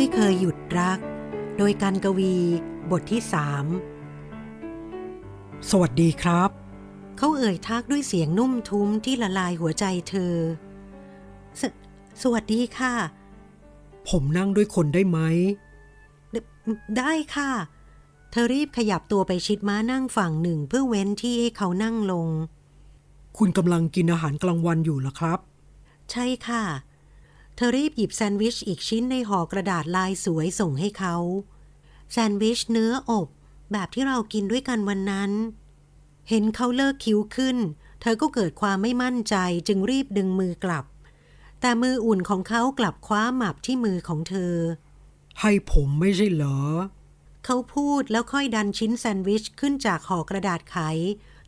ไม่เคยหยุดรัก โดยการกวีบทที่สามสวัสดีครับ เขาเอ่ยทักด้วยเสียงนุ่มทุ้มที่ละลายหัวใจเธอสสวัสดีค่ะ ผมนั่งด้วยคนได้ไหม ไดได้ค่ะ เธอรีบขยับตัวไปชิดม้านั่งฝั่งหนึ่งเพื่อเว้นที่ให้เขานั่งลง คุณกำลังกินอาหารกลางวันอยู่เหรอครับ ใช่ค่ะ เธอรีบหยิบแซนด์วิชอีกชิ้นในห่อกระดาษลายสวยส่งให้เขา แซนด์วิชเนื้ออบ แบบที่เรากินด้วยกันวันนั้น เห็นเขาเลิกคิ้วขึ้น เธอก็เกิดความไม่มั่นใจจึงรีบดึงมือกลับ แต่มืออุ่นของเขากลับคว้าหมับที่มือของเธอ ให้ผมไม่ใช่เหรอ เขาพูดแล้วค่อยดันชิ้นแซนด์วิชขึ้นจากห่อกระดาษไข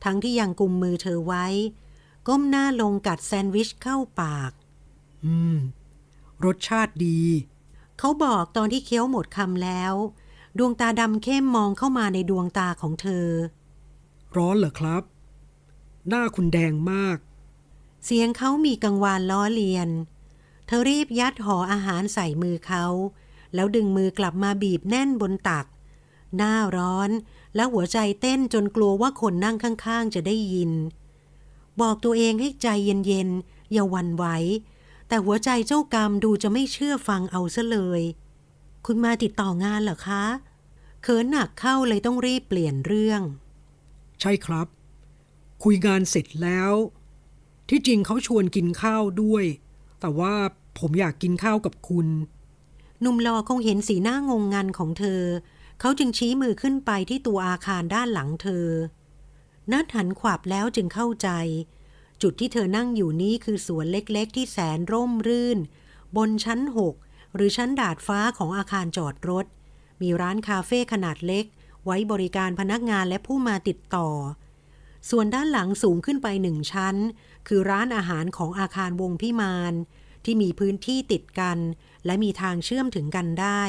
ทั้งที่ยังกุมมือเธอไว้ ก้มหน้าลงกัดแซนด์วิชเข้าปาก อืม รสชาติดี เขาบอกตอนที่เคี้ยวหมดคำแล้ว ดวงตาดำเข้มมองเข้ามาในดวงตาของเธอ ร้อนเหรอครับ หน้าคุณแดงมาก เสียงเขามีกังวานล้อเลียน เธอรีบยัดห่ออาหารใส่มือเขา แล้วดึงมือกลับมาบีบแน่นบนตัก หน้าร้อนและหัวใจเต้นจนกลัวว่าคนนั่งข้างๆ จะได้ยิน บอกตัวเองให้ใจเย็นๆอย่าหวันไหว แต่หัวใจเจ้ากรรมดูจะไม่เชื่อฟังเอาซะเลย คุณมาติดต่องานเหรอคะ เขินหนักเข้าเลยต้องรีบเปลี่ยนเรื่อง ใช่ครับ คุยงานเสร็จแล้ว ที่จริงเขาชวนกินข้าวด้วย แต่ว่าผมอยากกินข้าวกับคุณ หนุ่มหล่อคงเห็นสีหน้างงงันของเธอ เขาจึงชี้มือขึ้นไปที่ตัวอาคารด้านหลังเธอ นัดหันขวับแล้วจึงเข้าใจ จุดที่เธอนั่งอยู่นี้คือสวนเล็กๆ ที่แสนร่มรื่น บนชั้นหกหรือชั้นดาดฟ้าของอาคารจอดรถ มีร้านคาเฟ่ขนาดเล็ก ไว้บริการพนักงานและผู้มาติดต่อ ส่วนด้านหลังสูงขึ้นไปหนึ่งชั้น คือร้านอาหารของอาคารวงพิมานที่มีพื้นที่ติดกัน และมีทางเชื่อมถึงกันได้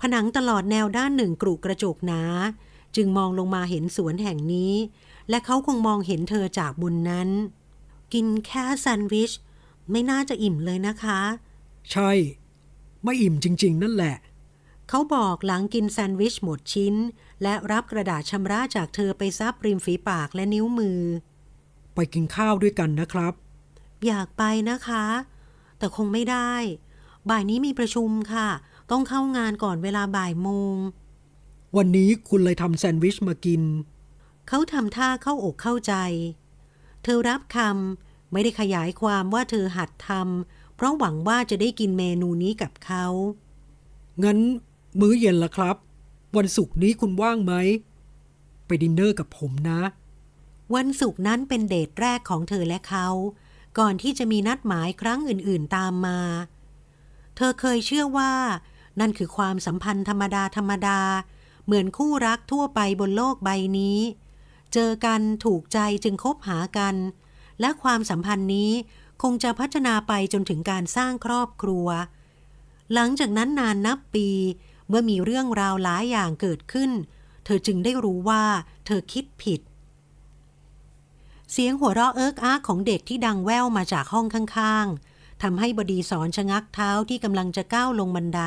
ผนังตลอดแนวด้านหนึ่งกรุกระจกหนา จึงมองลงมาเห็นสวนแห่งนี้ และเขาคงมองเห็นเธอจากบนนั้น กินแค่แซนด์วิช ไม่น่าจะอิ่มเลยนะคะ ใช่ ไม่อิ่มจริง ๆ นั่นแหละ เขาบอกหลังกินแซนด์วิชหมดชิ้น และรับกระดาษชำระจากเธอไปซับริมฝีปากและนิ้วมือ ไปกินข้าวด้วยกันนะครับ อยากไปนะคะ แต่คงไม่ได้ บ่ายนี้มีประชุมค่ะ ต้องเข้างานก่อนเวลาบ่ายโมง วันนี้คุณเลยทำแซนด์วิชมากิน เขาทำท่าเข้าอกเข้าใจ เธอรับคำไม่ได้ขยายความว่าเธอหัดทำเพราะหวังว่าจะได้กินเมนูนี้กับเขา งั้นมื้อเย็นละครับ วันศุกร์นี้คุณว่างไหม ไปดินเนอร์กับผมนะ วันศุกร์นั้นเป็นเดทแรกของเธอและเขา ก่อนที่จะมีนัดหมายครั้งอื่นๆตามมา เธอเคยเชื่อว่า นั่นคือความสัมพันธ์ธรรมดาธรรมดา เหมือนคู่รักทั่วไปบนโลกใบนี้เจอกันถูกใจจึงคบหากัน และความสัมพันธ์นี้คงจะพัฒนาไปจนถึงการสร้างครอบครัว หลังจากนั้นนานนับปี เมื่อมีเรื่องราวหลายอย่างเกิดขึ้น เธอจึงได้รู้ว่าเธอคิดผิด เสียงหัวเราะเอิกอาร์กของเด็กที่ดังแว่วมาจากห้องข้างๆทำให้บดีสอนชะงักเท้าที่กำลังจะก้าวลงบันได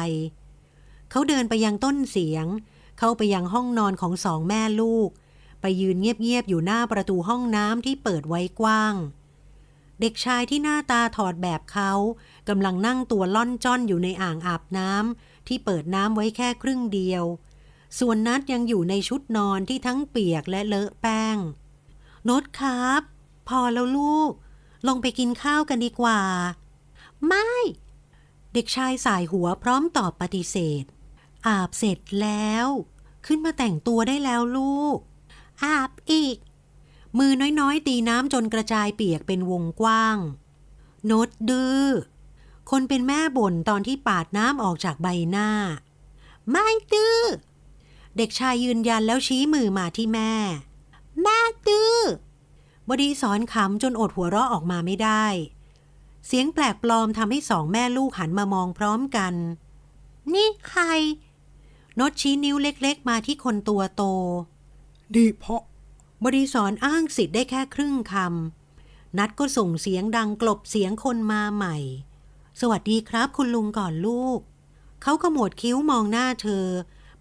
เขาเดินไปยังต้นเสียง เข้าไปยังห้องนอนของสองแม่ลูก ไปยืนเงียบๆอยู่หน้าประตูห้องน้ำที่เปิดไว้กว้าง เด็กชายที่หน้าตาถอดแบบเขากำลังนั่งตัวล่อนจ้อนอยู่ในอ่างอาบน้ำที่เปิดน้ำไว้แค่ครึ่งเดียว ส่วนนัดยังอยู่ในชุดนอนที่ทั้งเปียกและเลอะแป้งนดครับ พอแล้วลูก ลงไปกินข้าวกันดีกว่า ไม่ เด็กชายสายหัวพร้อมตอบปฏิเสธ อาบเสร็จแล้ว ขึ้นมาแต่งตัวได้แล้วลูก อาบอีก มือน้อยๆ ตีน้ำจนกระจายเปียกเป็นวงกว้างนดดื้อคนเป็นแม่บ่นตอนที่ปาดน้ำออกจากใบหน้า ไม่ดื้อเด็กชายยืนยันแล้วชี้มือมาที่แม่ แม่ดื้อบดีสอนขำจนอดหัวเราะออกมาไม่ได้ เสียงแปลกปลอมทำให้สองแม่ลูกหันมามองพร้อมกัน นี่ใครนดชี้นิ้วเล็กๆ มาที่คนตัวโต นี่เพราะ บริสอนอ้างสิทธิ์ได้แค่ครึ่งคำ นัดก็ส่งเสียงดังกลบเสียงคนมาใหม่ สวัสดีครับคุณลุงก่อนลูก เขาขมวดคิ้วมองหน้าเธอ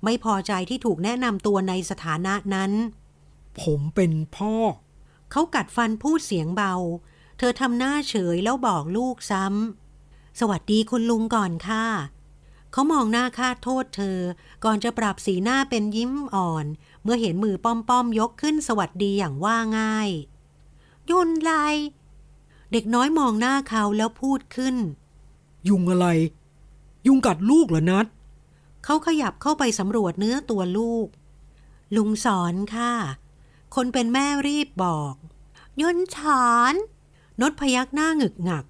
ไม่พอใจที่ถูกแนะนำตัวในสถานะนั้น ผมเป็นพ่อ เขากัดฟันพูดเสียงเบา เธอทำหน้าเฉยแล้วบอกลูกซ้ำสวัสดีคุณลุงก่อนค่ะ เขามองหน้าคาดโทษเธอ ก่อนจะปรับสีหน้าเป็นยิ้มอ่อน เมื่อเห็นมือป้อมๆยกขึ้นสวัสดีอย่างว่าง่าย ยุนไรเด็กน้อยมองหน้าเขาแล้วพูดขึ้น ยุงอะไร ยุงกัดลูกเหรอนัดเขาขยับเข้าไปสำรวจเนื้อตัวลูก ลุงสอนค่ะ คนเป็นแม่รีบบอกยนฉอนนดพยักหน้าหงึกหงัก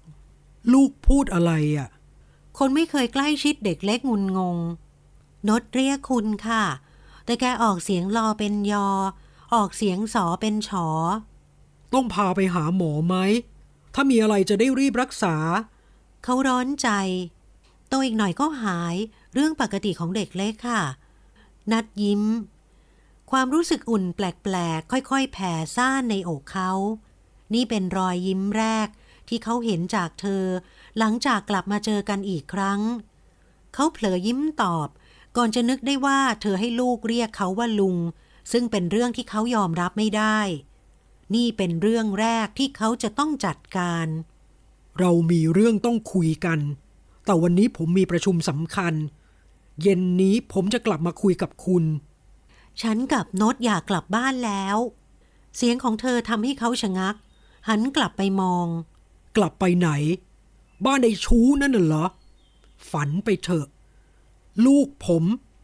ลูกพูดอะไรอะ คนไม่เคยใกล้ชิดเด็กเล็กงุนงงนดเรียกคุณค่ะ แต่แกออกเสียงรอเป็นยอ ออกเสียงสอเป็นฉอ ต้องพาไปหาหมอไหม ถ้ามีอะไรจะได้รีบรักษา เขาร้อนใจ โตอีกหน่อยก็หาย เรื่องปกติของเด็กเล็กค่ะ นัดยิ้ม ความรู้สึกอุ่นแปลกๆ ค่อยๆ แผ่ซ่านในอกเขา นี่เป็นรอยยิ้มแรก ที่เขาเห็นจากเธอ หลังจากกลับมาเจอกันอีกครั้ง เขาเผลอยิ้มตอบ ก่อนจะนึกได้ว่าเธอให้ลูกเรียกเขาว่าลุง ซึ่งเป็นเรื่องที่เขายอมรับไม่ได้ นี่เป็นเรื่องแรกที่เขาจะต้องจัดการ เรามีเรื่องต้องคุยกัน แต่วันนี้ผมมีประชุมสำคัญ เย็นนี้ผมจะกลับมาคุยกับคุณ ฉันกับโนตอยากกลับบ้านแล้ว เสียงของเธอทำให้เขาชะงัก หันกลับไปมอง กลับไปไหน บ้านไอ้ชู้นั่นน่ะเหรอ ฝันไปเถอะ ลูกผม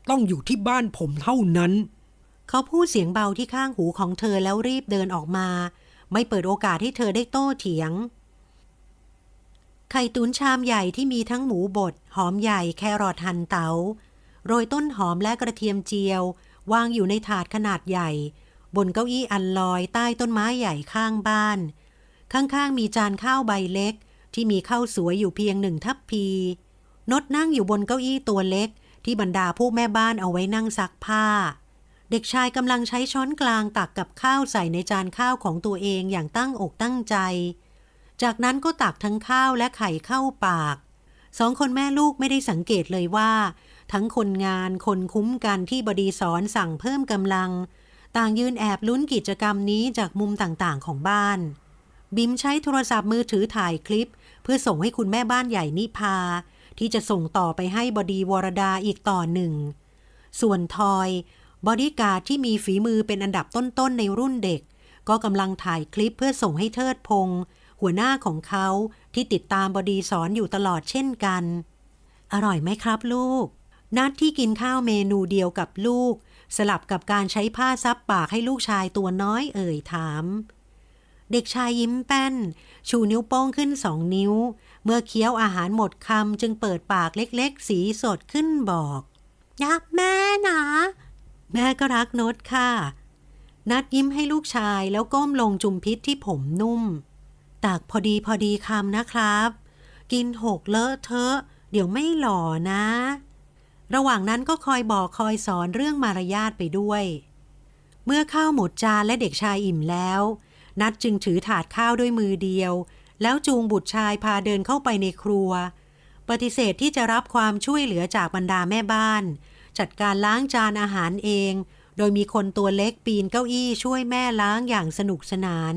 ต้องอยู่ที่บ้านผมเท่านั้น เขาพูดเสียงเบาที่ข้างหูของเธอแล้วรีบเดินออกมา ไม่เปิดโอกาสให้เธอได้โต้เถียง ไข่ตุ๋นชามใหญ่ที่มีทั้งหมูบด หอมใหญ่แครอทหั่นเตา๋าโรยต้นหอมและกระเทียมเจียว วางอยู่ในถาดขนาดใหญ่ บนเก้าอี้อันลอยใต้ต้นไม้ใหญ่ข้างบ้าน ข้างๆมีจานข้าวใบเล็ก ที่มีข้าวสวยอยู่เพียงหนึ่งทัพพีนดนั่งอยู่บนเก้าอี้ตัวเล็ก ที่บรรดาผู้แม่บ้านเอาไว้นั่งซักผ้า เด็กชายกำลังใช้ช้อนกลางตักกับข้าวใส่ในจานข้าวของตัวเองอย่างตั้งอกตั้งใจ จากนั้นก็ตักทั้งข้าวและไข่เข้าปากสองคนแม่ลูกไม่ได้สังเกตเลยว่า ทั้งคนงานคนคุ้มกันที่บดีสอนสั่งเพิ่มกำลัง ต่างยืนแอบลุ้นกิจกรรมนี้จากมุมต่างๆของบ้าน บิมใช้โทรศัพท์มือถือถ่ายคลิป เพื่อส่งให้คุณแม่บ้านใหญ่นิพา ที่จะส่งต่อไปให้บดีวรดาอีกต่อหนึ่ง ส่วนทอย บอดี้การ์ดที่มีฝีมือเป็นอันดับต้นๆในรุ่นเด็ก ก็กำลังถ่ายคลิปเพื่อส่งให้เทิดพงศ์หัวหน้าของเขาที่ติดตามบดีสอนอยู่ตลอดเช่นกัน อร่อยไหมครับลูก นัดที่กินข้าวเมนูเดียวกับลูก สลับกับการใช้ผ้าซับปากให้ลูกชายตัวน้อยเอ่ยถาม เด็กชายยิ้มแป้น ชูนิ้วโป้งขึ้นสองนิ้ว เมื่อเคี้ยวอาหารหมดคำจึงเปิดปากเล็กๆ สีสดขึ้นบอกยักแม่นะ แม่ก็รักโนตค่ะ นัดยิ้มให้ลูกชายแล้วก้มลงจุมพิษที่ผมนุ่ม ตักพอดีพอดีคำนะครับ กินหกเลอะเทอะ เดี๋ยวไม่หล่อนะ ระหว่างนั้นก็คอยบอกคอยสอนเรื่องมารยาทไปด้วย เมื่อข้าวหมดจานและเด็กชายอิ่มแล้ว นัดจึงถือถาดข้าวด้วยมือเดียว แล้วจูงบุตรชายพาเดินเข้าไปในครัว ปฏิเสธที่จะรับความช่วยเหลือจากบรรดาแม่บ้าน จัดการล้างจานอาหารเอง โดยมีคนตัวเล็กปีนเก้าอี้ช่วยแม่ล้างอย่างสนุกสนาน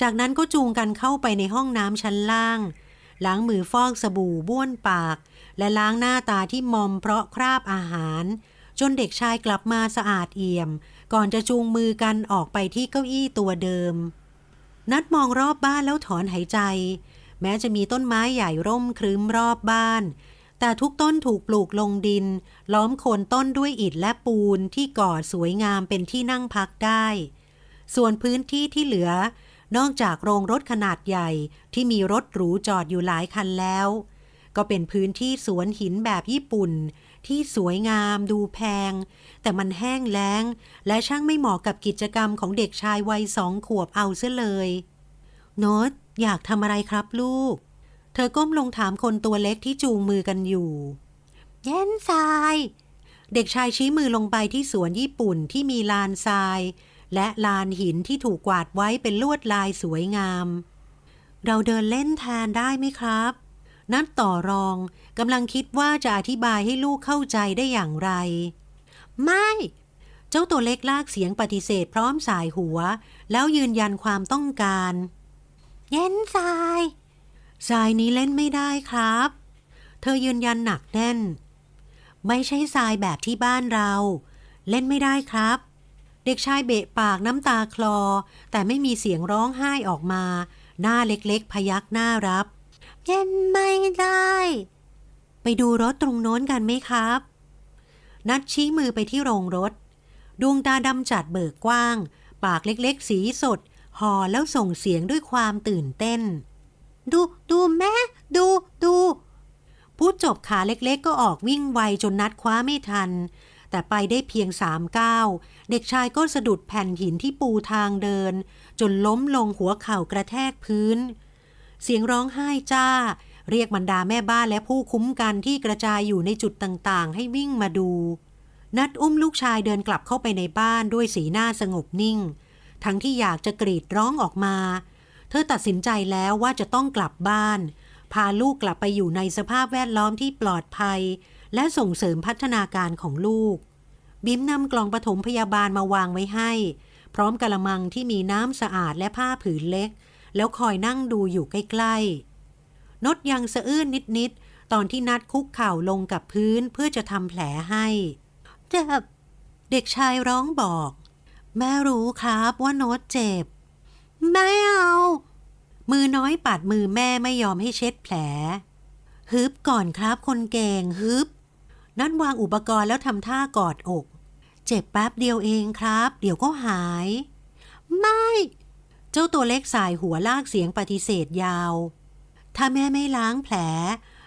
จากนั้นก็จูงกันเข้าไปในห้องน้ำชั้นล่าง ล้างมือฟอกสบู่บ้วนปาก และล้างหน้าตาที่มอมเพราะคราบอาหาร จนเด็กชายกลับมาสะอาดเอี่ยม ก่อนจะจูงมือกันออกไปที่เก้าอี้ตัวเดิม นัดมองรอบบ้านแล้วถอนหายใจ แม้จะมีต้นไม้ใหญ่ร่มครึ้มรอบบ้าน แต่ทุกต้นถูกปลูกลงดิน ล้อมโคนต้นด้วยอิฐและปูนที่ก่อสวยงามเป็นที่นั่งพักได้ ส่วนพื้นที่ที่เหลือ นอกจากโรงรถขนาดใหญ่ที่มีรถหรูจอดอยู่หลายคันแล้ว ก็เป็นพื้นที่สวนหินแบบญี่ปุ่น ที่สวยงามดูแพง แต่มันแห้งแล้ง และช่างไม่เหมาะกับกิจกรรมของเด็กชายวัยสองขวบเอาเสียเลย โนตอยากทำอะไรครับลูก เธอก้มลงถามคนตัวเล็กที่จูงมือกันอยู่ เย็นทราย เด็กชายชี้มือลงไปที่สวนญี่ปุ่นที่มีลานทราย และลานหินที่ถูกกวาดไว้เป็นลวดลายสวยงาม เราเดินเล่นแทนได้ไหมครับ นัดต่อรองกำลังคิดว่าจะอธิบายให้ลูกเข้าใจได้อย่างไร ไม่ เจ้าตัวเล็กลากเสียงปฏิเสธพร้อมสายหัว แล้วยืนยันความต้องการ เย็นทรายทรายนี้เล่นไม่ได้ครับ เธอยืนยันหนักแน่น ไม่ใช่ทรายแบบที่บ้านเรา เล่นไม่ได้ครับ เด็กชายเบะปากน้ำตาคลอ แต่ไม่มีเสียงร้องไห้ออกมา หน้าเล็กๆ พยักหน้ารับ เล่นไม่ได้ ไปดูรถตรงโน้นกันไหมครับ นัดชี้มือไปที่โรงรถ ดวงตาดำจัดเบิกกว้าง ปากเล็กๆ สีสดห่อแล้วส่งเสียงด้วยความตื่นเต้น ดูดูแม่ดูดูพูดจบขาเล็กๆ ก็ออกวิ่งไวจนนัดคว้าไม่ทัน แต่ไปได้เพียงสามก้าว เด็กชายก็สะดุดแผ่นหินที่ปูทางเดิน จนล้มลงหัวเข่ากระแทกพื้น เสียงร้องไห้จ้า เรียกบรรดาแม่บ้านและผู้คุ้มกันที่กระจายอยู่ในจุดต่างๆ ให้วิ่งมาดู นัดอุ้มลูกชายเดินกลับเข้าไปในบ้านด้วยสีหน้าสงบนิ่ง ทั้งที่อยากจะกรีดร้องออกมา เธอตัดสินใจแล้วว่าจะต้องกลับบ้าน พาลูกกลับไปอยู่ในสภาพแวดล้อมที่ปลอดภัย และส่งเสริมพัฒนาการของลูก บิมนำกล่องปฐมพยาบาลมาวางไว้ให้ พร้อมกระมังที่มีน้ำสะอาดและผ้าผืนเล็ก แล้วคอยนั่งดูอยู่ใกล้ๆนดยังสะอื้นนิดๆ ตอนที่นัดคุกเข่าลงกับพื้นเพื่อจะทำแผลให้เจ็บเด็กชายร้องบอก แม่รู้ครับว่าโน้ตเจ็บ ไม่เอา มือน้อยปัดมือแม่ไม่ยอมให้เช็ดแผล ฮึบก่อนครับคนเก่งฮึบ นั่นวางอุปกรณ์แล้วทำท่ากอดอก เจ็บแป๊บเดียวเองครับ เดี๋ยวก็หาย ไม่ เจ้าตัวเล็กสายหัวลากเสียงปฏิเสธยาว ถ้าแม่ไม่ล้างแผล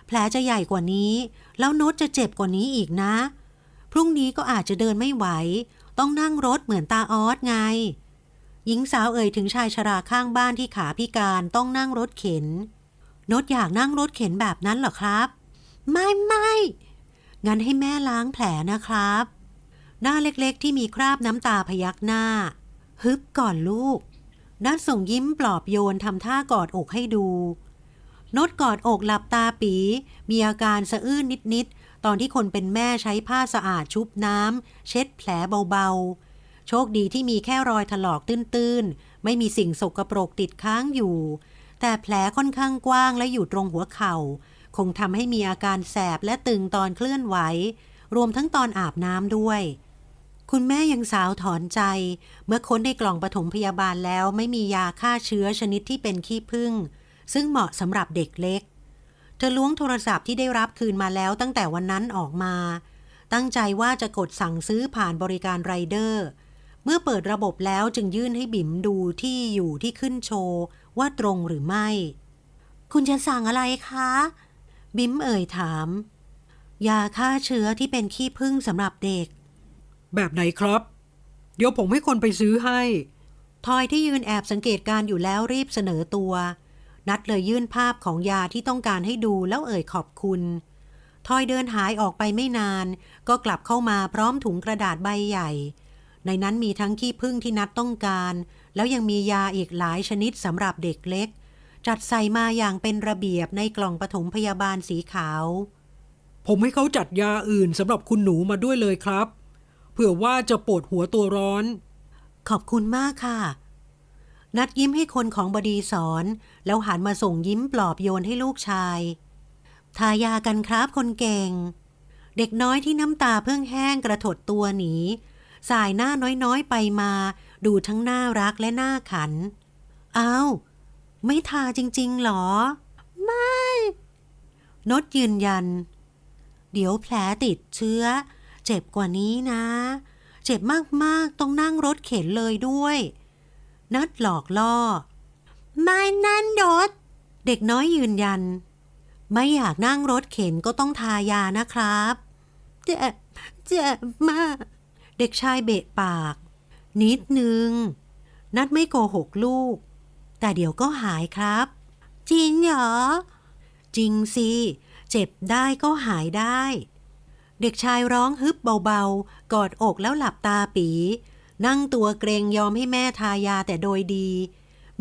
แผลจะใหญ่กว่านี้ แล้วน้ตจะเจ็บกว่านี้อีกนะ พรุ่งนี้ก็อาจจะเดินไม่ไหว ต้องนั่งรถเหมือนตาออสไง หญิงสาวเอ่ยถึงชายชราข้างบ้านที่ขาพิการต้องนั่งรถเข็น นดอยากนั่งรถเข็นแบบนั้นเหรอครับ ไม่ไม่งั้นให้แม่ล้างแผลนะครับ หน้าเล็กๆที่มีคราบน้ำตาพยักหน้า ฮึบก่อนลูก นัดส่งยิ้มปลอบโยนทำท่ากอดอกให้ดูนดกอดอกหลับตาปี มีอาการสะอื้นนิดๆ ตอนที่คนเป็นแม่ใช้ผ้าสะอาดชุบน้ำเช็ดแผลเบาๆ โชคดีที่มีแค่รอยถลอกตื้นๆ ไม่มีสิ่งสกปรกติดค้างอยู่ แต่แผลค่อนข้างกว้างและอยู่ตรงหัวเข่า คงทำให้มีอาการแสบและตึงตอนเคลื่อนไหว รวมทั้งตอนอาบน้ำด้วย คุณแม่ยังสาวถอนใจ เมื่อค้นในกล่องปฐมพยาบาลแล้วไม่มียาฆ่าเชื้อชนิดที่เป็นขี้ผึ้งซึ่งเหมาะสำหรับเด็กเล็ก เธอล้วงโทรศัพท์ที่ได้รับคืนมาแล้วตั้งแต่วันนั้นออกมา ตั้งใจว่าจะกดสั่งซื้อผ่านบริการไรเดอร์ เมื่อเปิดระบบแล้วจึงยื่นให้บิ๋มดูที่อยู่ที่ขึ้นโชว์ว่าตรงหรือไม่ คุณจะสั่งอะไรคะ บิ๋มเอ่ยถาม ยาฆ่าเชื้อที่เป็นขี้ผึ้งสำหรับเด็ก แบบไหนครับ เดี๋ยวผมให้คนไปซื้อให้ ทอยที่ยืนแอบสังเกตการณ์อยู่แล้วรีบเสนอตัว นัดเลยยื่นภาพของยาที่ต้องการให้ดูแล้วเอ่ยขอบคุณ ทอยเดินหายออกไปไม่นาน ก็กลับเข้ามาพร้อมถุงกระดาษใบใหญ่ ในนั้นมีทั้งขี้ผึ้งที่นัดต้องการ แล้วยังมียาอีกหลายชนิดสำหรับเด็กเล็ก จัดใส่มาอย่างเป็นระเบียบในกล่องปฐมพยาบาลสีขาว ผมให้เขาจัดยาอื่นสำหรับคุณหนูมาด้วยเลยครับเผื่อว่าจะปวดหัวตัวร้อน ขอบคุณมากค่ะ นัดยิ้มให้คนของบดีสอน แล้วหันมาส่งยิ้มปลอบโยนให้ลูกชาย ทายากันครับคนเก่ง เด็กน้อยที่น้ำตาเพิ่งแห้งกระถดตัวหนี สายหน้าน้อยๆไปมา ดูทั้งน่ารักและน่าขัน อ้าว ไม่ทาจริงๆหรอ ไม่นดยืนยัน เดี๋ยวแผลติดเชื้อเจ็บกว่านี้นะ เจ็บมากๆ ต้องนั่งรถเข็นเลยด้วย นัดหลอกล่อ ไม่นั่นรถ เด็กน้อยยืนยัน ไม่อยากนั่งรถเข็นก็ต้องทายานะครับ เจ็บ เจ็บมาก เด็กชายเบะปาก นิดนึง นัดไม่โกหกลูก แต่เดี๋ยวก็หายครับ จริงเหรอ จริงสิ เจ็บได้ก็หายได้ เด็กชายร้องฮึบเบาๆ กอดอกแล้วหลับตาปี นั่งตัวเกรงยอมให้แม่ทายาแต่โดยดี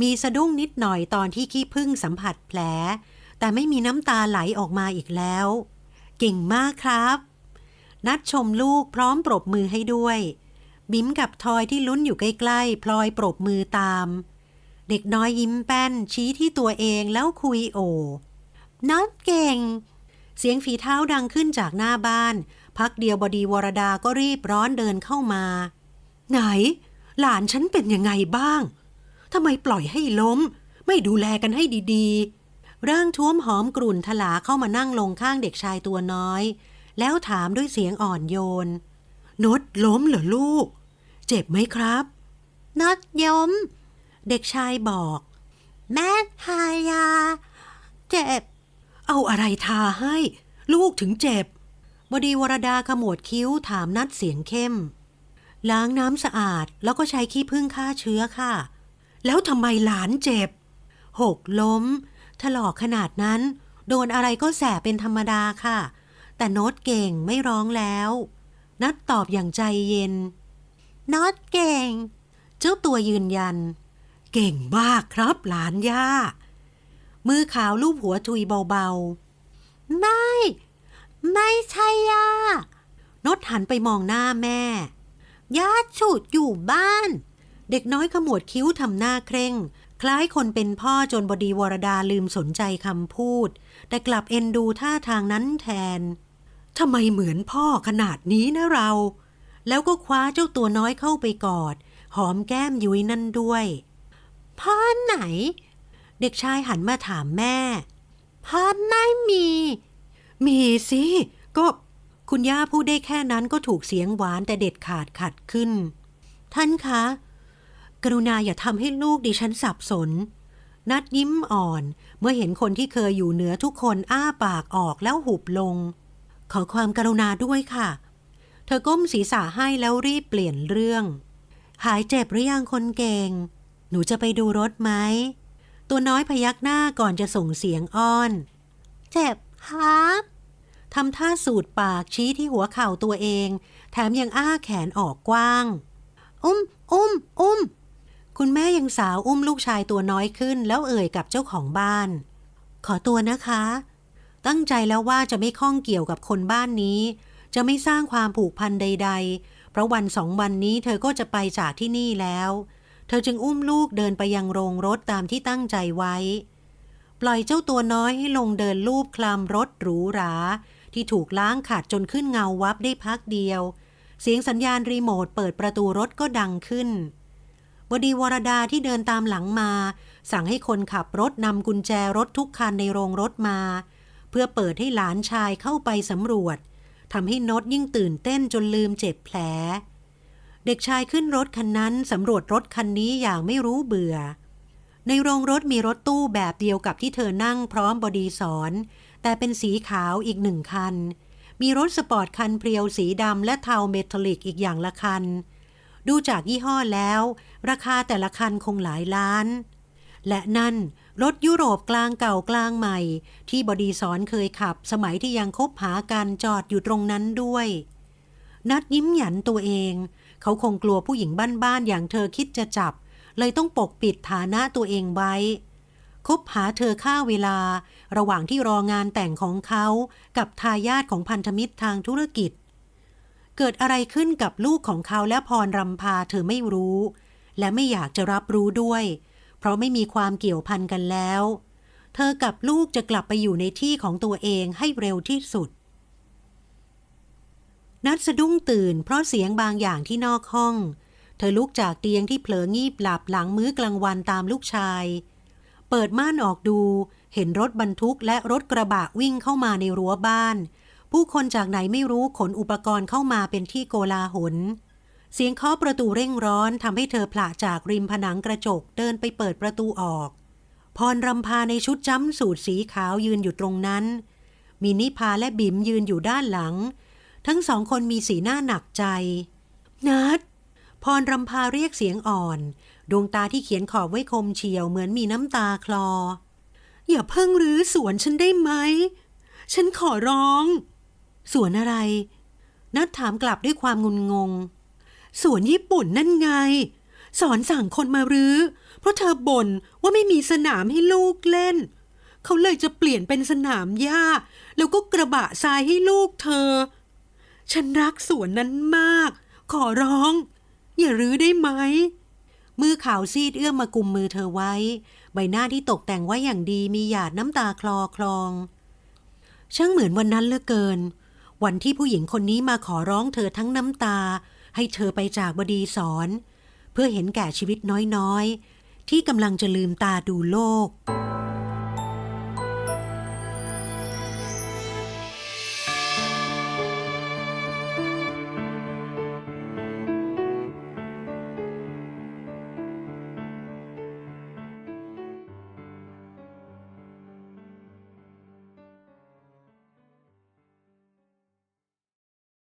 มีสะดุ้งนิดหน่อยตอนที่ขี้พึ่งสัมผัสแผล แต่ไม่มีน้ำตาไหลออกมาอีกแล้ว เก่งมากครับ นัดชมลูกพร้อมปรบมือให้ด้วย บิมกับทอยที่ลุ้นอยู่ใกล้ๆ พลอยปรบมือตาม เด็กน้อยยิ้มแป้นชี้ที่ตัวเองแล้วคุยโอนัดเก่ง เสียงฝีเท้าดังขึ้นจากหน้าบ้าน พักเดียวบดีวรดาก็รีบร้อนเดินเข้ามา ไหน หลานฉันเป็นยังไงบ้างทำไมปล่อยให้ล้ม ไม่ดูแลกันให้ดีๆ ร่างท้วมหอมกรุ่นทลาเข้ามานั่งลงข้างเด็กชายตัวน้อย แล้วถามด้วยเสียงอ่อนโยนนดล้มเหรอลูก เจ็บไหมครับนดยม เด็กชายบอก แม่ทายา เจ็บ เอาอะไรทาให้ ลูกถึงเจ็บบดีวรดาขมวดคิ้วถามนัดเสียงเข้ม ล้างน้ำสะอาดแล้วก็ใช้ขี้ผึ้งฆ่าเชื้อค่ะ แล้วทำไมหลานเจ็บ หกล้ม ถลอกขนาดนั้น โดนอะไรก็แสบเป็นธรรมดาค่ะ แต่โน้ตเก่งไม่ร้องแล้ว นัดตอบอย่างใจเย็นโน้ตเก่ง เจ้าตัวยืนยัน เก่งมากครับหลานย่า มือขาวลูบหัวทุยเบาๆ ไม่ ไม่ใช่ย่านดหันไปมองหน้าแม่ ย่าฉุดอยู่บ้าน เด็กน้อยขมวดคิ้วทำหน้าเคร่ง คล้ายคนเป็นพ่อจนบดีวรดาลืมสนใจคำพูด แต่กลับเอ็นดูท่าทางนั้นแทนทำไมเหมือนพ่อขนาดนี้นะเรา แล้วก็คว้าเจ้าตัวน้อยเข้าไปกอด หอมแก้มยุ้ยนั่นด้วย พ่อไหน เด็กชายหันมาถามแม่พ่อไม่มี มีสิ ก็คุณย่าพูดได้แค่นั้นก็ถูกเสียงหวานแต่เด็ดขาดขัดขึ้น ท่านคะ กรุณาอย่าทำให้ลูกดิฉันสับสน นัดยิ้มอ่อนเมื่อเห็นคนที่เคยอยู่เหนือทุกคนอ้าปากออกแล้วหุบลง ขอความกรุณาด้วยค่ะ เธอก้มศีรษะให้แล้วรีบเปลี่ยนเรื่อง หายเจ็บหรือยังคนเก่ง หนูจะไปดูรถไหม ตัวน้อยพยักหน้าก่อนจะส่งเสียงอ้อน เจ็บครับทำท่าสูดปากชี้ที่หัวเข่าตัวเอง แถมยังอ้าแขนออกกว้าง อุ้ม อุ้ม อุ้ม คุณแม่ยังสาวอุ้มลูกชายตัวน้อยขึ้น แล้วเอ่ยกับเจ้าของบ้าน ขอตัวนะคะ ตั้งใจแล้วว่าจะไม่ข้องเกี่ยวกับคนบ้านนี้ จะไม่สร้างความผูกพันใด ๆ เพราะวันสองวันนี้เธอก็จะไปจากที่นี่แล้ว เธอจึงอุ้มลูกเดินไปยังโรงรถตามที่ตั้งใจไว้ ปล่อยเจ้าตัวน้อยให้ลงเดินลูบคลำรถหรูหรา ที่ถูกล้างขาดจนขึ้นเงาวับได้พักเดียว เสียงสัญญาณรีโมทเปิดประตูรถก็ดังขึ้นบดีวรดาที่เดินตามหลังมา สั่งให้คนขับรถนำกุญแจรถทุกคันในโรงรถมา เพื่อเปิดให้หลานชายเข้าไปสำรวจทำให้นตยิ่งตื่นเต้นจนลืมเจ็บแผล เด็กชายขึ้นรถคันนั้นสำรวจรถคันนี้อย่างไม่รู้เบื่อ ในโรงรถมีรถตู้แบบเดียวกับที่เธอนั่งพร้อมบดีสอนแต่เป็นสีขาวอีกหนึ่งคัน มีรถสปอร์ตคันเพรียวสีดำและเทาเมทัลลิกอีกอย่างละคัน ดูจากยี่ห้อแล้ว ราคาแต่ละคันคงหลายล้าน และนั่นรถยุโรปกลางเก่ากลางใหม่ ที่บดีสอนเคยขับสมัยที่ยังคบหากันจอดอยู่ตรงนั้นด้วย นัดยิ้มหยันตัวเอง เขาคงกลัวผู้หญิงบ้านๆอย่างเธอคิดจะจับ เลยต้องปกปิดฐานะตัวเองไว้ คบหาเธอค่าเวลา ระหว่างที่รองานแต่งของเขา กับทายาทของพันธมิตรทางธุรกิจ เกิดอะไรขึ้นกับลูกของเขาและพรรำพาเธอไม่รู้ และไม่อยากจะรับรู้ด้วย เพราะไม่มีความเกี่ยวพันกันแล้ว เธอกับลูกจะกลับไปอยู่ในที่ของตัวเองให้เร็วที่สุด นัดสะดุ้งตื่น เพราะเสียงบางอย่างที่นอกห้อง เธอลุกจากเตียงที่เผลองีบหลับหลังมื้อกลางวันตามลูกชาย เปิดม่านออกดู เห็นรถบรรทุกและรถกระบะวิ่งเข้ามาในรั้วบ้าน ผู้คนจากไหนไม่รู้ขนอุปกรณ์เข้ามาเป็นที่โกลาหล เสียงเคาะประตูเร่งร้อนทำให้เธอผละจากริมผนังกระจกเดินไปเปิดประตูออก พรรำพาในชุดจ้ำสูทสีขาวยืนอยู่ตรงนั้นมีนิพาและบิ๋มยืนอยู่ด้านหลัง ทั้งสองคนมีสีหน้าหนักใจ นัด พรรำพาเรียกเสียงอ่อน ดวงตาที่เขียนขอบไว้คมเฉียวเหมือนมีน้ำตาคลอ อย่าเพิ่งรื้อสวนฉันได้ไหม ฉันขอร้อง สวนอะไร นัดถามกลับด้วยความงุนงง สวนญี่ปุ่นนั่นไง สอนสั่งคนมารื้อ เพราะเธอบ่นว่าไม่มีสนามให้ลูกเล่นเขาเลยจะเปลี่ยนเป็นสนามหญ้า แล้วก็กระบะทรายให้ลูกเธอ ฉันรักสวนนั้นมาก ขอร้อง อย่ารื้อได้ไหม มือขาวซีดเอื้อมมากุมมือเธอไว้ ใบหน้าที่ตกแต่งไว้อย่างดีมีหยาดน้ำตาคลอคลอง ช่างเหมือนวันนั้นเหลือเกิน วันที่ผู้หญิงคนนี้มาขอร้องเธอทั้งน้ำตา ให้เธอไปจากบดีสอนเพื่อเห็นแก่ชีวิตน้อยๆ ที่กำลังจะลืมตาดูโลก